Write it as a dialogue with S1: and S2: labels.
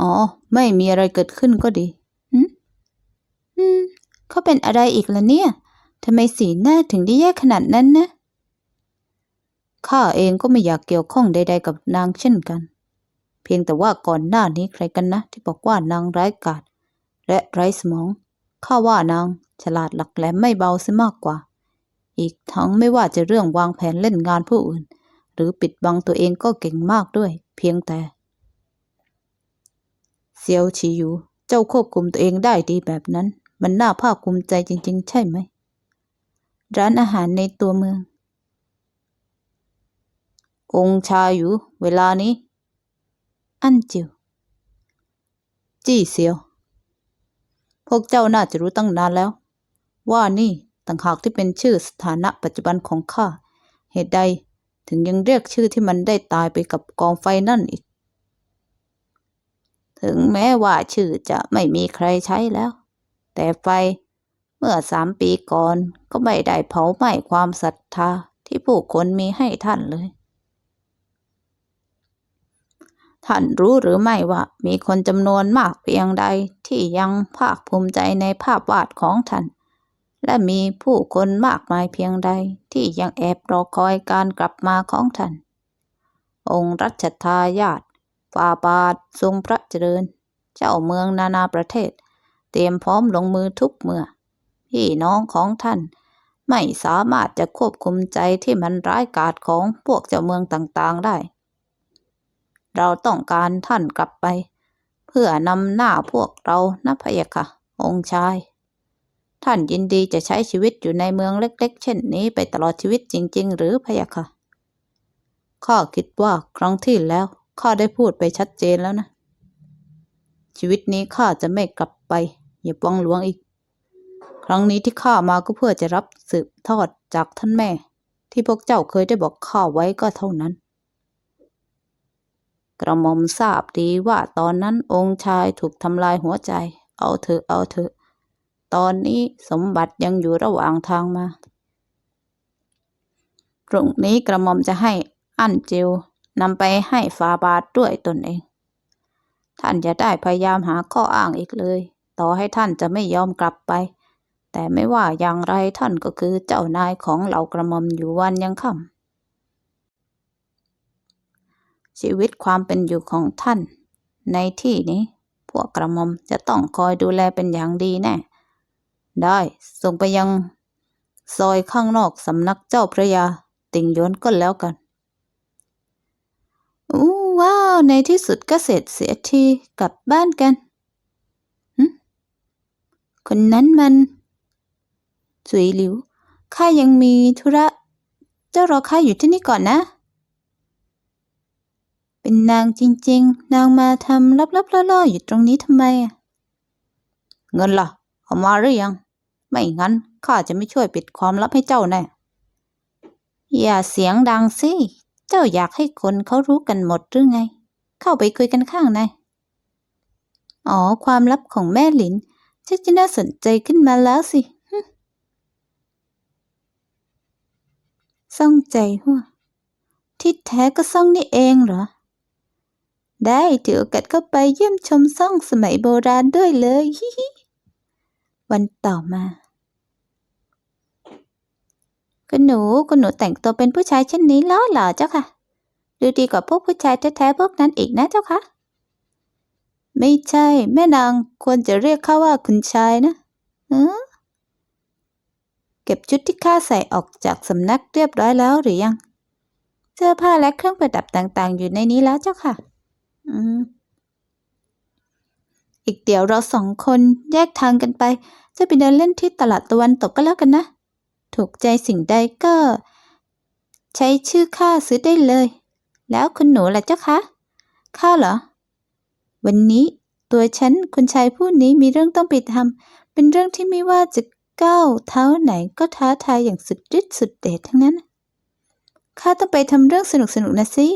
S1: อ๋อ ไม่มีอะไรเกิดขึ้นก็ดี
S2: อืมอืมเขาเป็นอะไรอีกล่ะเนี่ยทำไมสีหน้าถึงได้แย่ขนาดนั้นนะ
S1: ข้าเองก็ไม่อยากเกี่ยวข้องใด ๆ กับนางเช่นกัน เพียงแต่ว่าก่อนหน้านี้ใครกันนะ ที่บอกว่านางไร้กาจและไร้สมอง ข้าว่านางฉลาดหลักแหลมไม่เบาเสียมากกว่า อีกทั้งไม่ว่าจะเรื่องวางแผนเล่นงานผู้อื่น หรือปิดบังตัวเองก็เก่งมากด้วย เพียงแต่ ซียวฉีอยู่เจ้าควบคุมตัวเองได้ดีแบบนั้น มันน่าภาคภูมิใจจริง ๆ ใช่ไหม
S2: ร้านอาหารในตัวเมือง
S1: องชาอยู่ เวลานี้
S2: อันจิว
S1: จี้เซียว พวกเจ้าน่าจะรู้ตั้งนานแล้ว ว่านี่ต่างหากที่เป็นชื่อสถานะปัจจุบันของข้า เหตุใดถึงยังเรียกชื่อที่มันได้ตายไปกับกองไฟนั่นอีก ถึงแม้ว่าชื่อจะไม่มีใครใช้แล้ว แต่ไฟเมื่อสามปีก่อนก็ไม่ได้เผาไหม้ความศรัทธาที่ผู้คนมีให้ท่านเลย ท่านรู้หรือไม่ว่ามีคนจำนวนมากเพียงใดที่ยังภาคภูมิใจในภาพวาดของท่าน และมีผู้คนมากมายเพียงใดที่ยังแอบรอคอยการกลับมาของท่าน องค์รัชทายาท ฟาบาททรงพระเจริญ เจ้าเมืองนานาประเทศ เตรียมพร้อมลงมือทุกเมื่อ พี่น้องของท่าน ไม่สามารถจะควบคุมใจที่มันร้ายกาจของพวกเจ้าเมืองต่างๆได้ เราต้องการท่านกลับไป เพื่อนำหน้าพวกเรานะพะยะค่ะ องค์ชาย ท่านยินดีจะใช้ชีวิตอยู่ในเมืองเล็ก ๆ เช่นนี้ไปตลอดชีวิตจริง ๆ หรือพะยะค่ะข้าคิดว่าครั้งที่แล้ว ข้าได้พูดไปชัดเจนแล้วนะ ชีวิตนี้ข้าจะไม่กลับไป อย่าปองหลวงอีก ครั้งนี้ที่ข้ามาก็เพื่อจะรับสืบทอดจากท่านแม่ ที่พวกเจ้าเคยได้บอกข้าไว้ก็เท่านั้น กระหม่อมทราบดีว่าตอนนั้นองค์ชายถูกทำลายหัวใจ เอาเถอะเอาเถอะ ตอนนี้สมบัติยังอยู่ระหว่างทางมาพรุ่งนี้กระหม่อมจะให้อั้นเจว นำไปให้ฟาบาทด้วยตนเอง ท่านอย่าได้พยายามหาข้ออ้างอีกเลย ต่อให้ท่านจะไม่ยอมกลับไป แต่ไม่ว่าอย่างไรท่านก็คือเจ้านายของเหล่ากระหม่อมอยู่วันยังค่ำชีวิตความเป็นอยู่ของท่าน ในที่นี้ พวกกระหม่อมจะต้องคอยดูแลเป็นอย่างดีแน่ ได้ส่งไปยังซอยข้างนอกสำนักเจ้าพระยา ติ่งยวนก็แล้วกัน
S2: ว้าว ในที่สุดก็เสร็จเสียทีกลับบ้านกันคนนั้นมันสุยหลิวข้ายังมีธุระ เจ้ารอข้าอยู่ที่นี่ก่อนนะ เป็นนางจริง ๆ นางมาทำลับๆล่อๆอยู่ตรงนี้ทำไม
S1: เงินล่ะเอามาหรือยัง ไม่งั้นข้าจะไม่ช่วยปิดความลับให้เจ้าแน่
S2: อย่าเสียงดังสิ เจ้าอยากให้คนเขารู้กันหมดหรือไง เข้าไปคุยกันข้างใน อ๋อ ความลับของแม่หลินชักจะน่าสนใจขึ้นมาแล้วสิฮึซ่องใจหัวที่แท้ก็ซ่องนี่เองเหรอ ได้ถือโอกาสเข้าไปเยี่ยมชมซ่องสมัยโบราณด้วยเลยฮิฮิวันต่อมา คุณหนูคุณหนูแต่งตัวเป็นผู้ชายเช่นนี้ล้อหล่อเจ้าค่ะ ดูดีกว่าพวกผู้ชายแท้ๆพวกนั้นอีกนะเจ้าค่ะ ไม่ใช่ แม่นางควรจะเรียกเขาว่าคุณชายนะเออเก็บชุดที่ข้าใส่ออกจากสำนักเรียบร้อยแล้วหรือยัง เสื้อผ้าและเครื่องประดับต่างๆ อยู่ในนี้แล้วเจ้าค่ะ อืม อีกเดี๋ยวเราสองคนแยกทางกันไป จะไปเดินเล่นที่ตลาดตะวันตกก็แล้วกันนะ ถูกใจสิ่งใดก็ ใช้ชื่อข้าซื้อได้เลย แล้วคุณหนูล่ะเจ้าคะข้าเหรอ วันนี้ตัวฉันคุณชายผู้นี้มีเรื่องต้องไปทำเป็นเรื่องที่ไม่ว่าจะก้าวเท้าไหนก็ท้าทายอย่างสุดฤทธิ์สุดเดชทั้งนั้น ข้าต้องไปทำเรื่องสนุกๆนนะสิ